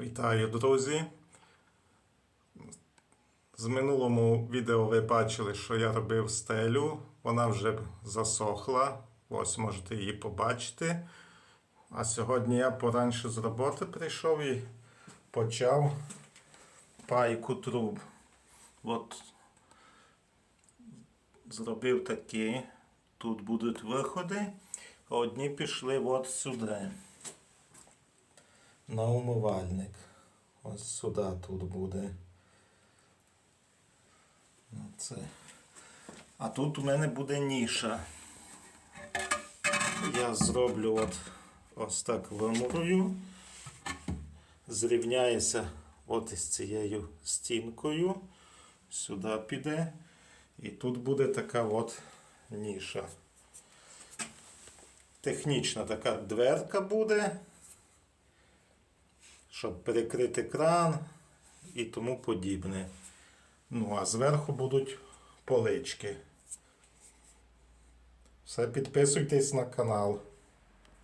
Вітаю, друзі. З минулому відео ви бачили, що я робив стелю. Вона вже засохла. Ось можете її побачити. А сьогодні я поранше з роботи прийшов і почав пайку труб. От зробив такі. Тут будуть виходи. Одні пішли от сюди на умивальник. Ось сюди тут буде. Оце. А тут у мене буде ніша. Я зроблю от ось так вимурую. Зрівняюся от із цією стінкою. Сюди піде. І тут буде така от ніша. Технічна така дверка буде щоб перекрити кран і тому подібне. Ну, а зверху будуть полички. Все, підписуйтесь на канал.